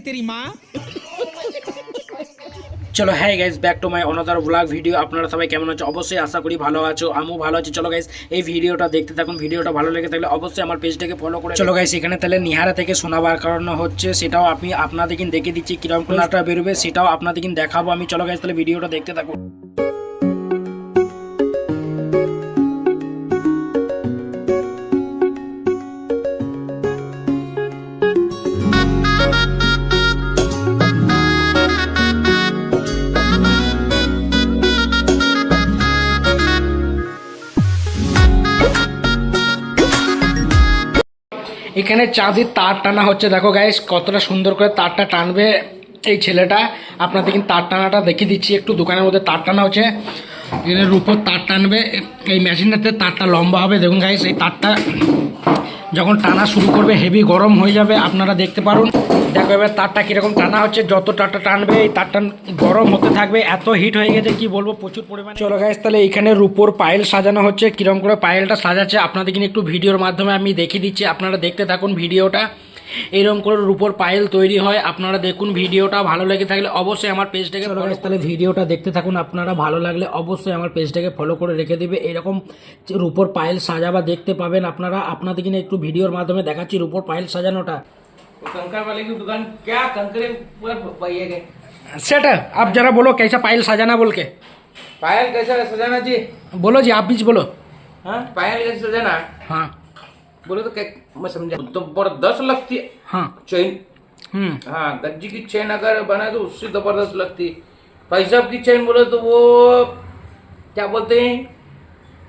कि तेरी माँ চলো হ্যাঁ guys back to my another blog video আপনারা সবাই কেমন আছে? অবশ্যই আশা করি ভালো আছো আমিও ভালো আছি। চলো গাইজ এই ভিডিওটা দেখতে থাকুন ভিডিওটা ভালো লেগে থাকলে অবশ্যই আমার পেজটাকে ফলো করে চলো গাইজ এখানে তাহলে নিহারা থেকে শোনাবার কারণ হচ্ছে সেটাও আমি আপনাদের দেখে দিচ্ছি কীরকম কোনটা বেরোবে সেটাও আপনাদের দেখাবো আমি। চলো গাইজ তাহলে ভিডিওটা দেখতে থাকুন। এখানে চাঁদের তার টানা হচ্ছে। দেখো গাইস কতটা সুন্দর করে তারটা টানবে এই ছেলেটা। আপনাদের কিন্তু তার টানাটা দেখিয়ে দিচ্ছি, একটু দোকানের মধ্যে তার টানা হচ্ছে। এখানে রুপোর তার টানবে। এই মেশিনটাতে তারটা লম্বা হবে। দেখুন গাইস এই তারটা যখন টানা শুরু করবে হেভি গরম হয়ে যাবে, আপনারা দেখতে পারুন। দেখো এবার তারটা কীরকম টানা হচ্ছে, যত তারটা টানবে, এই তারটা গরম হতে থাকবে, এত হিট হয়ে গেছে, কি বলব, প্রচুর পরিমাণে। চলো গাইস তাহলে এখানে রুপোর পায়েল সাজানো হচ্ছে, কীরকম করে পায়েলটা সাজাচ্ছে আপনাদের কিন্তু একটু ভিডিওর মাধ্যমে আমি দেখিয়ে দিচ্ছি, আপনারা দেখতে থাকুন ভিডিওটা। এরকম করে রূপোর পায়েল তৈরি হয় আপনারা দেখুন ভিডিওটা ভালো লেগে থাকলে অবশ্যই আমার পেজটাকে ফলো করে তাহলে ভিডিওটা দেখতে থাকুন আপনারা ভালো লাগলে অবশ্যই আমার পেজটাকে ফলো করে রেখে দিবে এরকম যে রূপোর পায়েল সাজাবা দেখতে পাবেন আপনারা আপনাদের কিনা একটু ভিডিওর মাধ্যমে দেখাচ্ছি রূপোর পায়েল সাজানোটা वो कंकर वाले की दुकान क्या कंकरे पर पाइए गए सेट आप जरा बोलो कैसा पायल सजाना बोल के पायल कैसा सजाना जी बोलो जी आप बीच बोलो हाँ पायल कैसे सजाना हाँ बोले तो क्या मैं समझा? तो ज़बरदस्त लगती है। हाँ। चेन। हम्म। हाँ गज्जी की चेन अगर बनाए तो उससे ज़बरदस्त लगती है। पैसाब की चेन बोले तो वो क्या बोलते हैं?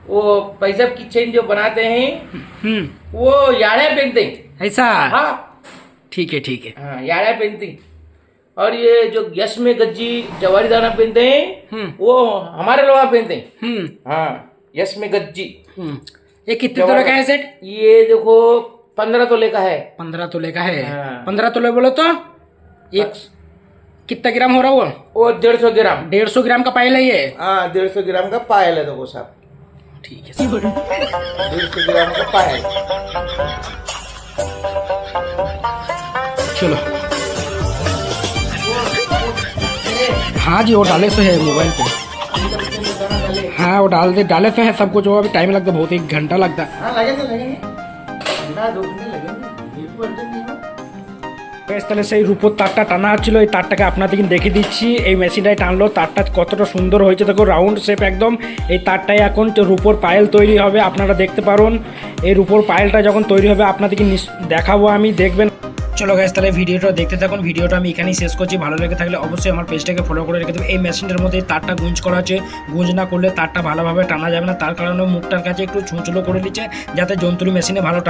वो पैसाब की चेन जो बनाते हैं हम्म। वो याड़े पहनते हैं। ऐसा? हाँ। ठीक है ठीक है। हाँ याड़ा पहनते हैं। और ये जो यश में गज्जी जवारी दाना पहनते हैं हम्म। वो हमारे लोग पहनते हैं। हाँ यश में गज्जी। ये कितने तोले का है सेट ये देखो पंद्रह तोले का है। पंद्रह तोले का है। हाँ। पंद्रह तोले बोलो तो एक कितना ग्राम हो रहा वो वो डेढ़ सौ ग्राम। डेढ़ सौ ग्राम का पायल है ये? हाँ डेढ़ सौ ग्राम का पायल है देखो साहब। ठीक है डेढ़ सौ ग्राम का पायल। चलो। हाँ जी वो डाले से है मोबाइल पे। हाँ वो डाल दे डाले से है सब कुछ वो अभी टाइम लगता है बहुत एक घंटा लगता है हाँ लगेंगे लगेंगे घंटा दो घंटे लगेंगे बिल्कुल अर्जेंट नहीं है। বেশ তাহলে সেই রূপোর তারটা টানা হচ্ছিল এই তারটাকে আপনাদের কিন্তু দেখে দিচ্ছি এই মেশিনটাই টানলো তারটা কতটা সুন্দর হয়েছে দেখো রাউন্ড শেপ একদম এই তারটাই এখন তো রূপোর পায়েল তৈরি হবে আপনারা দেখতে পারুন এই রূপোর পায়েলটা যখন তৈরি হবে আপনাদেরকে নিস- দেখাবো আমি দেখবেন চলো গাছ তাহলে ভিডিওটা দেখতে থাকুন। ভিডিওটা আমি এখানেই শেষ করছি। ভালো লেগে থাকলে অবশ্যই আমার পেজটাকে ফলো করে রেখে দেবো। এই মেশিনটার মধ্যে তারটা গুঞ্জ করা আছে। গুঞ্জ না করলে তারটা ভালোভাবে টানা যাবে না। তার কারণে মুখটার কাছে একটু ছুঁচলো করে দিচ্ছে, যাতে জন্তুর মেশিনে ভালো টানা